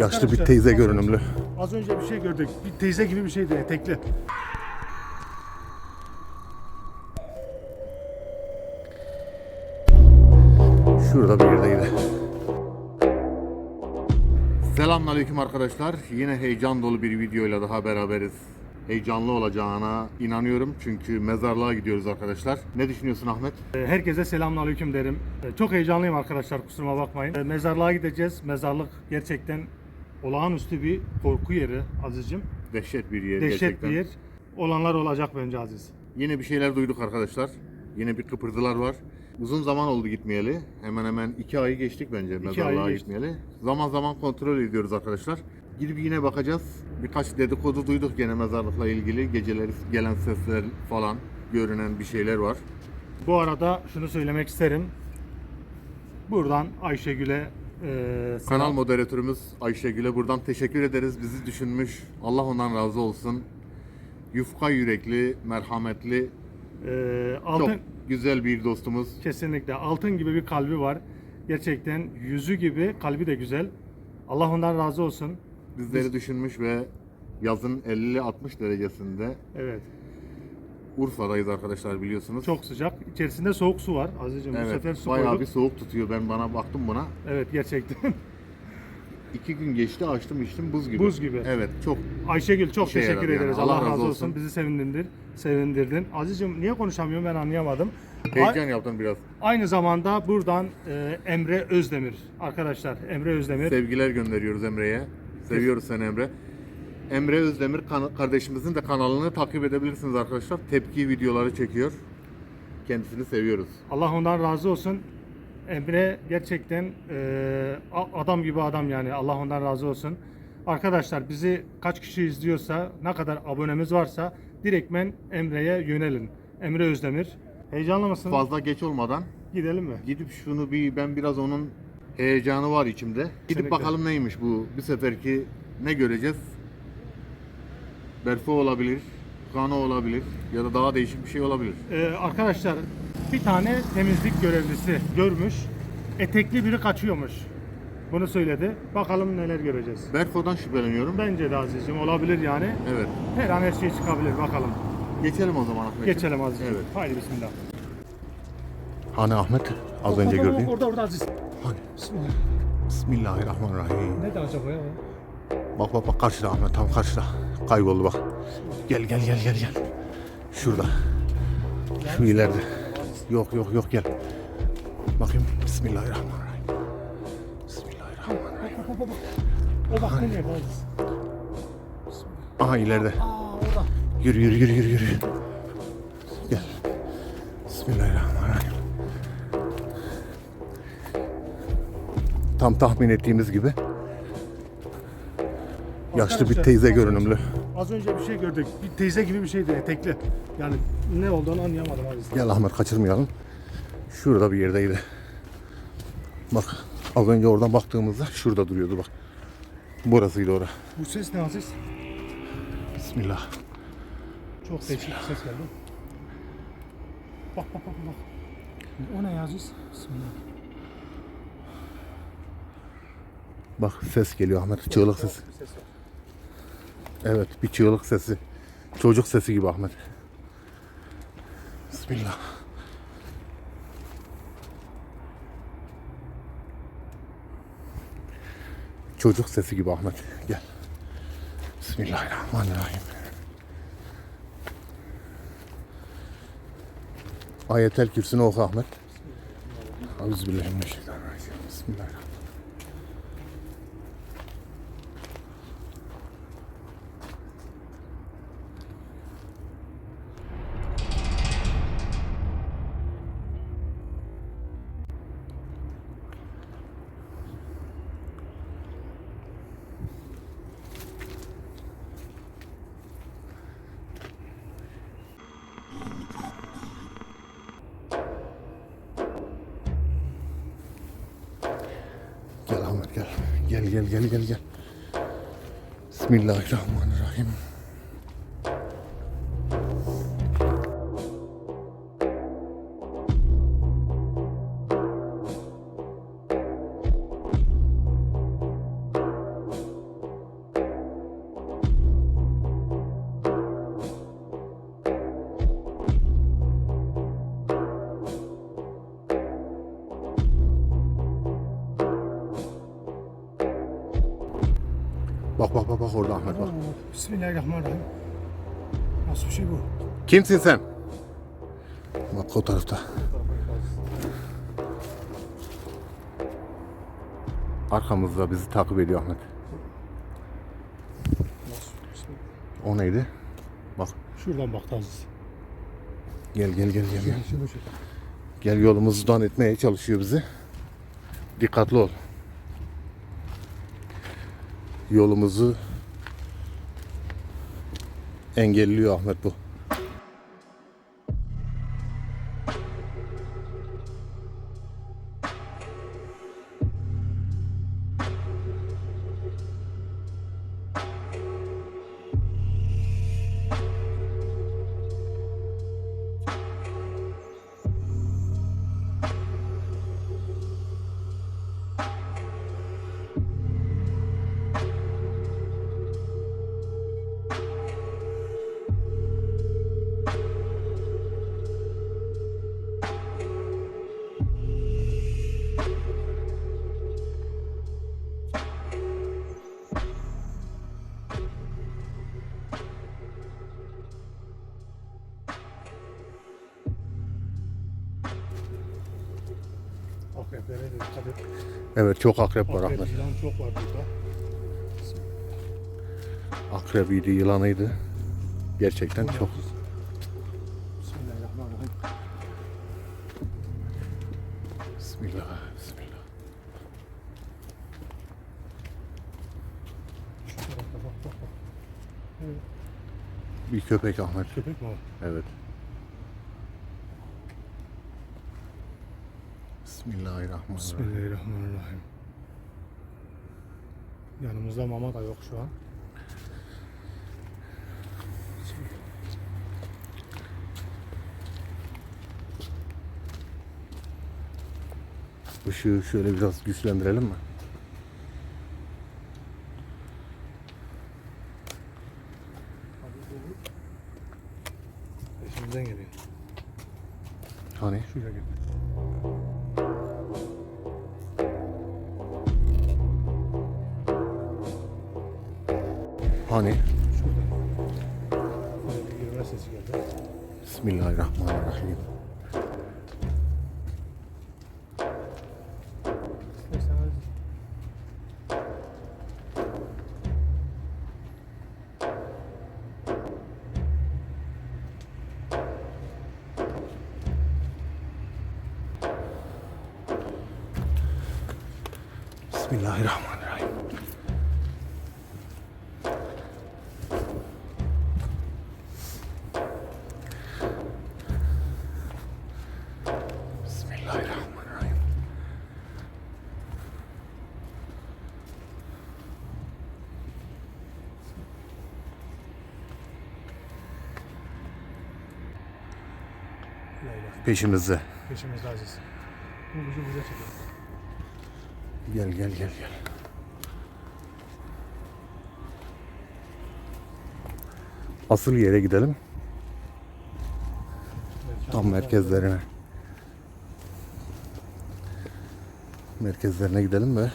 Yaşlı bir teyze görünümlü. Az önce bir şey gördük. Bir teyze gibi bir şeydi etekli. Şurada bir yerdeydi. Selamünaleyküm arkadaşlar. Yine heyecan dolu bir videoyla daha beraberiz. Heyecanlı olacağına inanıyorum çünkü mezarlığa gidiyoruz arkadaşlar. Ne düşünüyorsun Ahmet? Ee, Herkese selamünaleyküm derim. Ee, Çok heyecanlıyım arkadaşlar kusuruma bakmayın. Ee, Mezarlığa gideceğiz. Mezarlık gerçekten olağanüstü bir korku yeri Aziz'cim. Dehşet bir yer Dehşet gerçekten. bir yer. Olanlar olacak bence Aziz. Yine bir şeyler duyduk arkadaşlar. Yine bir kıpırdılar var. Uzun zaman oldu gitmeyeli. Hemen hemen iki ayı geçtik bence mezarlığa gitmeyeli. Zaman zaman kontrol ediyoruz arkadaşlar. Gidip yine bakacağız. Birkaç dedikodu duyduk gene mezarlıkla ilgili. Geceleri gelen sesler falan görünen bir şeyler var. Bu arada şunu söylemek isterim. Buradan Ayşegül'e e, selam. Kanal moderatörümüz Ayşegül'e buradan teşekkür ederiz. Bizi düşünmüş. Allah ondan razı olsun. Yufka yürekli, merhametli, Ee, altın çok güzel bir dostumuz. kesinlikle altın gibi bir kalbi var. Gerçekten yüzü gibi kalbi de güzel. Allah ondan razı olsun. Bizleri düşünmüş ve yazın 50-60 derecesinde Evet. Urfa'dayız arkadaşlar biliyorsunuz. Çok sıcak. İçerisinde soğuk su var Aziz'cim. Bu evet, sefer su bayağı koyduk. bir soğuk tutuyor. Ben bana baktım buna. Evet gerçekten. İki gün geçti açtım içtim buz gibi. Buz gibi. Evet çok Ayşegül çok İşe teşekkür yaradı yani. ederiz. Allah Allah, razı olsun. olsun. Bizi sevindirdin. Sevindirdin. Aziz'cim niye konuşamıyorum ben anlayamadım. heyecan yaptım biraz. A- aynı zamanda buradan e, Emre Özdemir arkadaşlar. Emre Özdemir. Sevgiler gönderiyoruz Emre'ye. Seviyoruz seni Emre. Emre Özdemir kardeşimizin de kanalını takip edebilirsiniz arkadaşlar. Tepki videoları çekiyor. Kendisini seviyoruz. Allah ondan razı olsun. Emre gerçekten e, adam gibi adam yani. Allah ondan razı olsun. Arkadaşlar bizi kaç kişi izliyorsa, ne kadar abonemiz varsa direktmen Emre'ye yönelin. Emre Özdemir. Heyecanlı mısın? Fazla geç olmadan Gidelim mi? gidip şunu bir ben biraz onun heyecanı var içimde. Gidip Kesinlikle. bakalım neymiş bu. Bir seferki ne göreceğiz? Berfu olabilir, Kano olabilir ya da daha değişik bir şey olabilir. Ee, arkadaşlar bir tane temizlik görevlisi görmüş. Etekli biri kaçıyormuş. Bunu söyledi. Bakalım neler göreceğiz. Berfo'dan şüpheleniyorum. Bence de Aziz'cim olabilir yani. Evet. Her an her şey çıkabilir bakalım. Geçelim o zaman Ahmet. Geçelim Aziz'cim. Evet. Haydi bismillah. Hani Ahmet az önce gördüğün. Orada orada Aziz. Hani Bismillah. Bismillahirrahmanirrahim. Ne de acaba ya? Bak bak bak karşıda Ahmet tam karşıda. Kayboldu bak. Gel gel gel gel gel. Şurada. Şu ileride. Yok yok yok gel. Bakayım. Bismillahirrahmanirrahim. Bismillahirrahmanirrahim. O bak ne nerede Aziz? Aha ileride. Yürü yürü yürü yürü yürü. Gel. Bismillahirrahmanirrahim. Tam tahmin ettiğimiz gibi. Yaşlı bir teyze az görünümlü. Az önce bir şey gördük. Bir teyze gibi bir şeydi etekli. Yani ne olduğunu anlayamadım Aziz. Gel Ahmet kaçırmayalım. Şurada bir yerdeydi. Bak az önce oradan baktığımızda şurada duruyordu bak. Burasıydı ora. Bu ses ne Aziz? Bismillah. Çok değişik bir ses geldi. Bak bak bak bak. O ne Aziz? Bismillah. Bak ses geliyor Ahmet. Çığlık ses var. Evet bir çığlık sesi. Çocuk sesi gibi Ahmet. Bismillah. Çocuk sesi gibi Ahmet. Gel. Bismillahirrahmanirrahim. Ayetel Kürsü'nü oku Ahmet. Euzubillahimineşşeytanirracim. Bismillahirrahmanirrahim. Gel gel gel gel. Bismillahirrahmanirrahim. Bak bak bak bak orada Ahmet bak. Bismillahirrahmanirrahim. Nasıl bir şey bu? Kimsin sen? Bak o tarafta. Arkamızda bizi takip ediyor Ahmet. O neydi? Bak Şuradan bak Aziz. gel gel gel gel. gel. Gel yolumuzdan etmeye çalışıyor bizi. Dikkatli ol. Yolumuzu engelliyor Ahmet bu. Evet çok akrep var Akrep, Ahmet. yılan çok var burada. Akrebiydi, yılanıydı. Gerçekten çok. Bismillahirrahmanirrahim. Bismillah, bismillah. Şu tarafta bak bak bak. Bir köpek Ahmet. Köpek mi o? Evet. Bismillahirrahmanirrahim. Bismillahirrahmanirrahim. Yanımızda mama da yok şu an. Işığı şöyle biraz güçlendirelim mi? Bismillahirrahmanirrahim. Bismillahirrahmanirrahim. Leyla. Peşimizde. Peşimizde Aziz. Bu bizi bize çekiyor. Gel gel gel gel. Asıl yere gidelim. Tam merkezlerine. Merkezlerine gidelim ve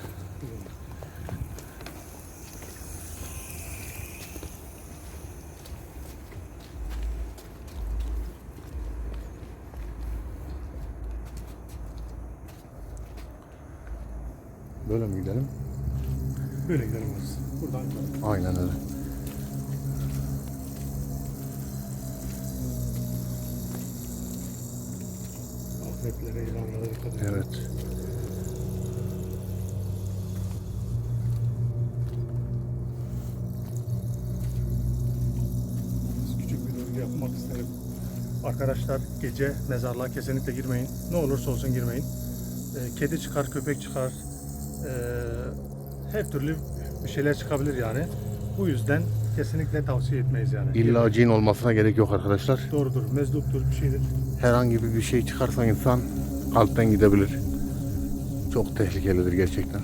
böyle mi gidelim? Böyle gidelim Aziz. Buradan gidelim. Aynen öyle. Akreplere, yılanlara dikkat edin. Evet. Küçük bir duyuru yapmak isterim. Arkadaşlar gece mezarlığa kesinlikle girmeyin. Ne olursa olsun girmeyin. Ee, kedi çıkar, köpek çıkar. Ee, her türlü bir şeyler çıkabilir yani. Bu yüzden kesinlikle tavsiye etmeyiz yani. İlla cin olmasına gerek yok arkadaşlar. Doğrudur, mezduptur bir şeydir. Herhangi bir şey çıkarsa insan kalpten gidebilir. Çok tehlikelidir gerçekten.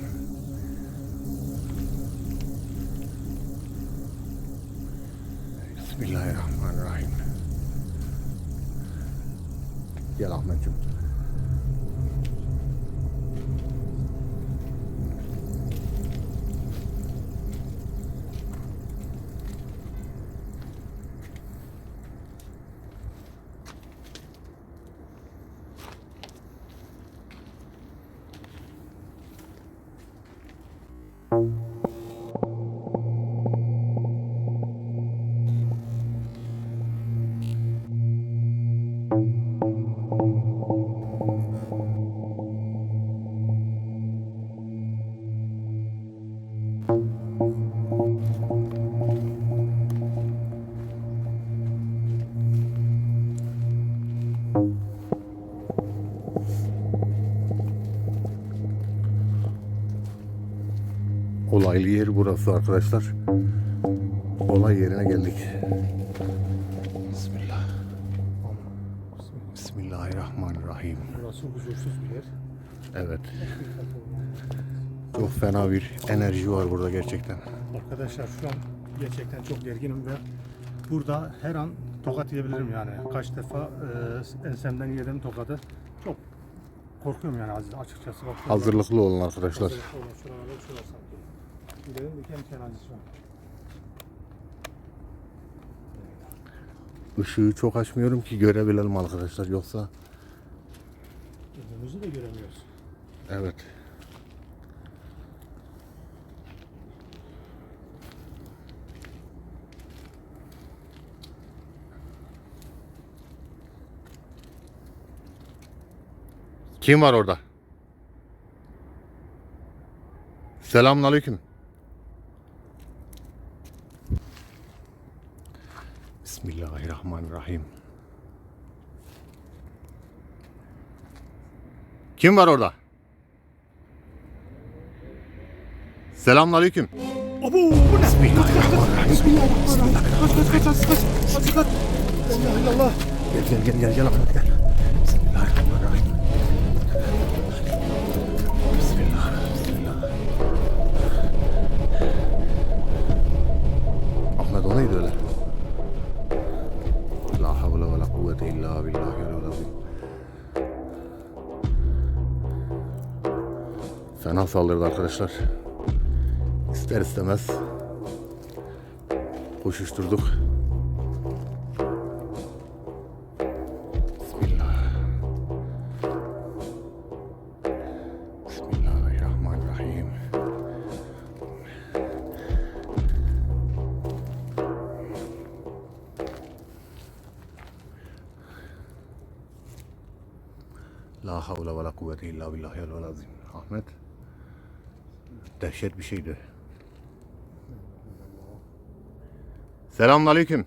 Bismillahirrahmanirrahim. Gel Ahmetciğim. Olaylı yer burası arkadaşlar. Olay yerine geldik. Bismillah. Bismillahirrahmanirrahim. Burası huzursuz bir yer. Evet. Çok fena bir enerji var burada gerçekten. Arkadaşlar şu an gerçekten çok gerginim ve burada her an tokat yiyebilirim yani. Kaç defa e, ensemden yedim tokadı. Çok korkuyorum yani açıkçası. Bak, Hazırlıklı olun arkadaşlar. Hazırlıklı olun. Şey var sanki. Gidelim diken şu an. Işığı çok açmıyorum ki görebilelim arkadaşlar. Yoksa Önümüzü de göremiyoruz. evet. Kim var orada? Selamünaleyküm. Bismillahirrahmanirrahim. Kim var orada? Selamünaleyküm. Abo bu ne? Bismillahirrahmanirrahim. Bismillahirrahmanirrahim. Kaç kaç kaç kaç kaç. Allah Allah. Gel gel gel gel gel saldırdı arkadaşlar. İster istemez koşuşturduk. La havle ve la kuvvete illa billahi azim. Ahmet. Dehşet bir şeydi. Selamünaleyküm.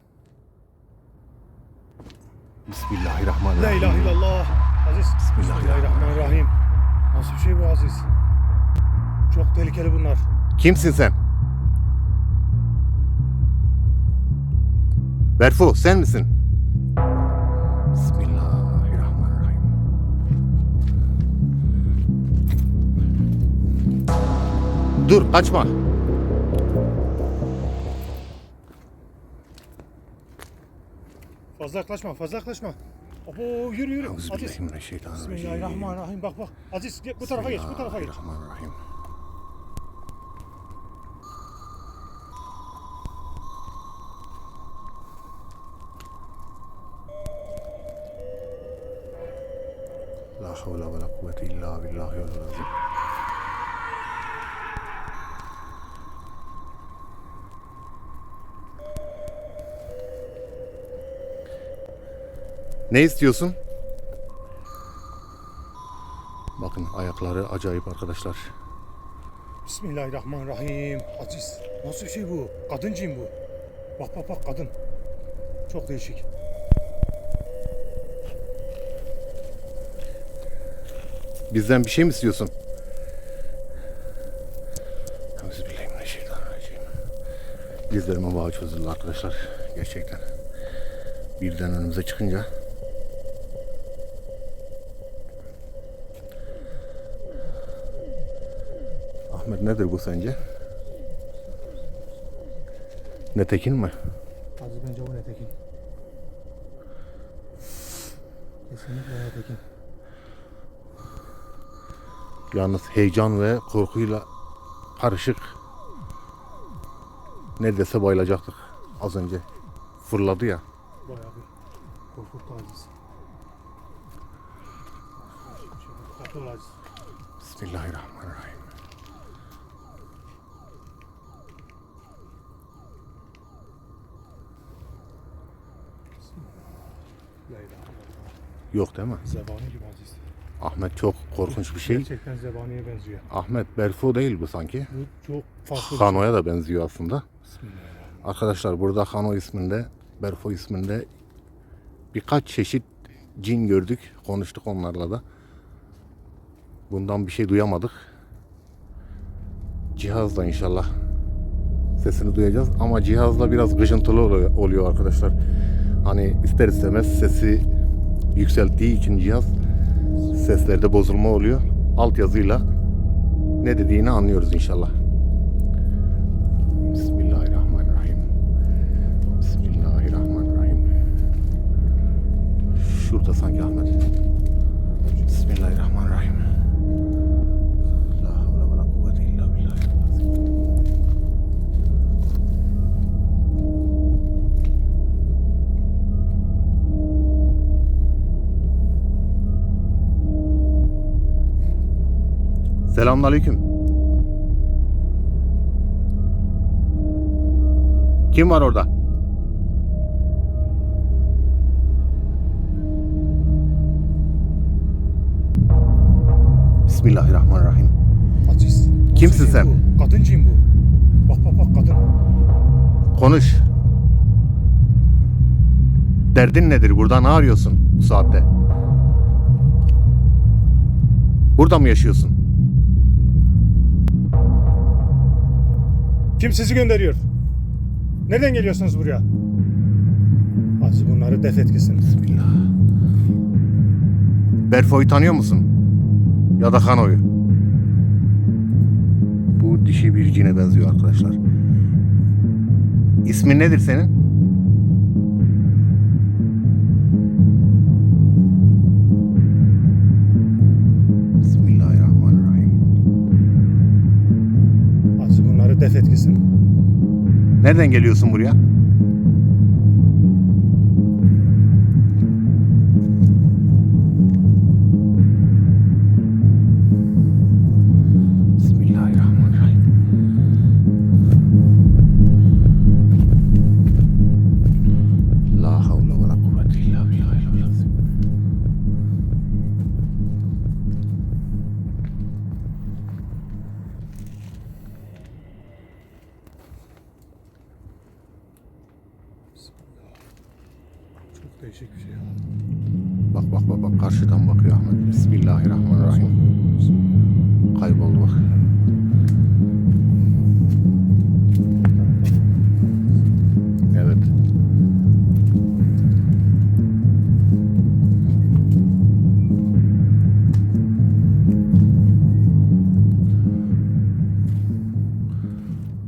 Bismillahirrahmanirrahim. La ilahe illallah. Aziz. Bismillahirrahmanirrahim. Nasıl bir şey bu Aziz? Çok tehlikeli bunlar. Kimsin sen? Berfu sen misin? Dur kaçma. Fazla yaklaşma, fazla yaklaşma. Abo yürü yürü. Aziz. Bismillahirrahmanirrahim. Bak bak. Aziz gel, bu tarafa geç, bu tarafa geç. Bismillahirrahmanirrahim. La havle ve la kuvvete illa billahi azim. Ne istiyorsun? Bakın ayakları acayip arkadaşlar. Bismillahirrahmanirrahim. Aziz. Nasıl bir şey bu? Kadın cin bu. Bak bak bak kadın. Çok değişik. Bizden bir şey mi istiyorsun? Dizlerime bağ çözüldü arkadaşlar. Gerçekten. Birden önümüze çıkınca. Nedir bu sence? Netekin mi? Aziz bence bu Netekin. Kesinlikle Netekin. Yalnız heyecan ve korkuyla karışık neredeyse bayılacaktık az önce. Fırladı ya. Bayağı bir korkuttu Aziz. Bismillahirrahmanirrahim. Yok değil mi? Zebani gibi Aziz. Ahmet çok korkunç bir şey. Gerçekten zebaniye benziyor. Ahmet Berfu değil bu sanki. Bu çok farklı. Hano'ya da benziyor aslında. Bismillahirrahmanirrahim. Arkadaşlar burada Hano isminde, Berfu isminde birkaç çeşit cin gördük. Konuştuk onlarla da. Bundan bir şey duyamadık. cihazla inşallah sesini duyacağız. Ama cihazla biraz gıcıntılı oluyor arkadaşlar. Hani ister istemez sesi yükselttiği için cihaz seslerde bozulma oluyor. Altyazıyla ne dediğini anlıyoruz inşallah. Bismillahirrahmanirrahim. Bismillahirrahmanirrahim. Şurada sanki Ahmet. Bismillahirrahmanirrahim. Selamünaleyküm. Kim var orada? Bismillahirrahmanirrahim. Aziz. Kimsin sen? Bu. Bu. Bak bak bak kadın. Konuş. Derdin nedir? Burada ne arıyorsun bu saatte? Burada mı yaşıyorsun? Kim sizi gönderiyor? Nereden geliyorsunuz buraya? Aziz bunları def et gitsin. Bismillah. Berfo'yu tanıyor musun? Ya da Hano'yu? Bu dişi bir cine benziyor arkadaşlar. İsmin nedir senin? Nereden geliyorsun buraya?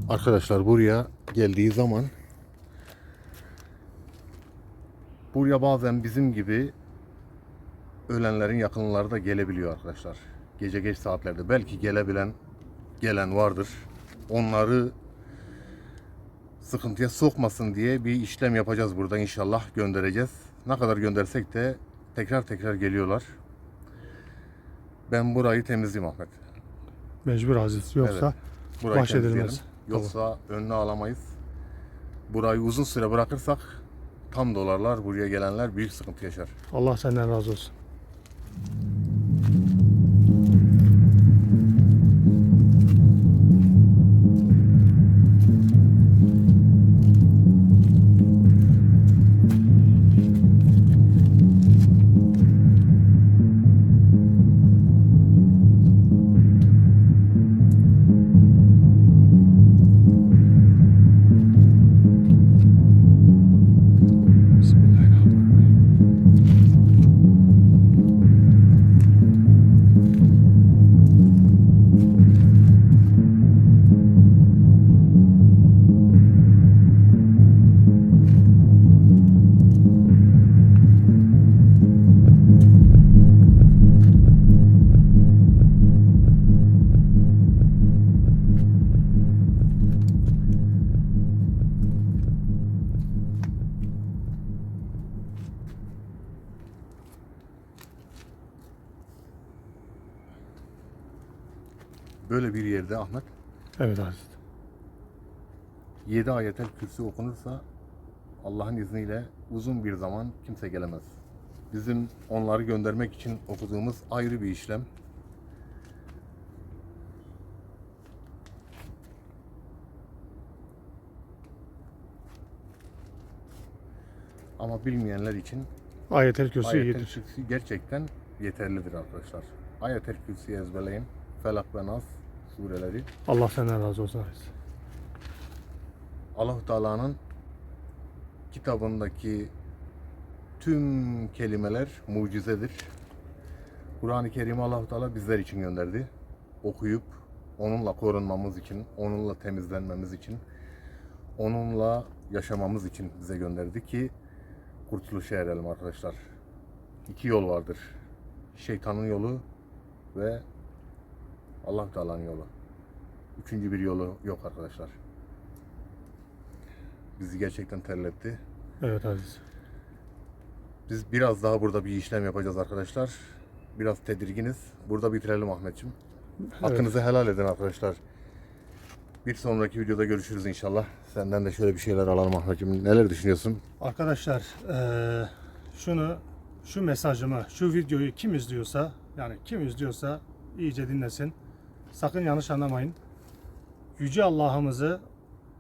Arkadaşlar buraya geldiği zaman buraya bazen bizim gibi ölenlerin yakınları da gelebiliyor arkadaşlar. Gece geç saatlerde belki gelebilen gelen vardır. Onları sıkıntıya sokmasın diye bir işlem yapacağız burada inşallah göndereceğiz. Ne kadar göndersek de tekrar tekrar geliyorlar. Ben burayı temizleyeyim Ahmet. Mecbur Aziz. Yoksa Burayı Bahşedilmez. Yoksa önüne alamayız. Burayı uzun süre bırakırsak tam dolarlar buraya gelenler büyük sıkıntı yaşar. Allah senden razı olsun. Böyle bir yerde Ahmet Evet Aziz. 7 ayetel kürsü okunursa Allah'ın izniyle uzun bir zaman kimse gelemez. Bizim onları göndermek için okuduğumuz ayrı bir işlem. Ama bilmeyenler için Ayetel kürsü ayetel iyidir. gerçekten yeterlidir arkadaşlar. Ayetel kürsüyü ezberleyin. Felak ve Nas sureleri. Allah senden razı olsun. Aziz. Allahu Teala'nın kitabındaki tüm kelimeler mucizedir. Kur'an-ı Kerim'i Allahu Teala bizler için gönderdi. Okuyup onunla korunmamız için, onunla temizlenmemiz için, onunla yaşamamız için bize gönderdi ki kurtuluşa erelim arkadaşlar. İki yol vardır. Şeytanın yolu ve Allah Teala'nın yolu. Üçüncü bir yolu yok arkadaşlar. Bizi gerçekten terletti. Evet Aziz. Biz biraz daha burada bir işlem yapacağız arkadaşlar. Biraz tedirginiz. Burada bitirelim Ahmetciğim. Hakkınızı helal edin arkadaşlar. Bir sonraki videoda görüşürüz inşallah. Senden de şöyle bir şeyler alalım Ahmetciğim. Neler düşünüyorsun? Arkadaşlar eee, şunu şu mesajımı şu videoyu kim izliyorsa yani kim izliyorsa iyice dinlesin. Sakın yanlış anlamayın. Yüce Allah'ımızı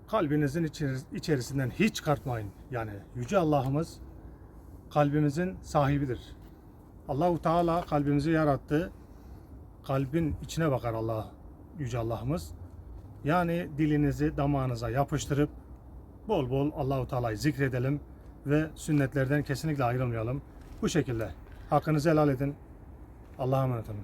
kalbinizin içeri- içerisinden hiç çıkartmayın. Yani Yüce Allah'ımız kalbimizin sahibidir. Allahu Teala kalbimizi yarattı. Kalbin içine bakar Allah Yüce Allah'ımız. Yani dilinizi damağınıza yapıştırıp bol bol Allahu Teala'yı zikredelim ve sünnetlerden kesinlikle ayrılmayalım. Bu şekilde hakkınızı helal edin. Allah'a emanet olun.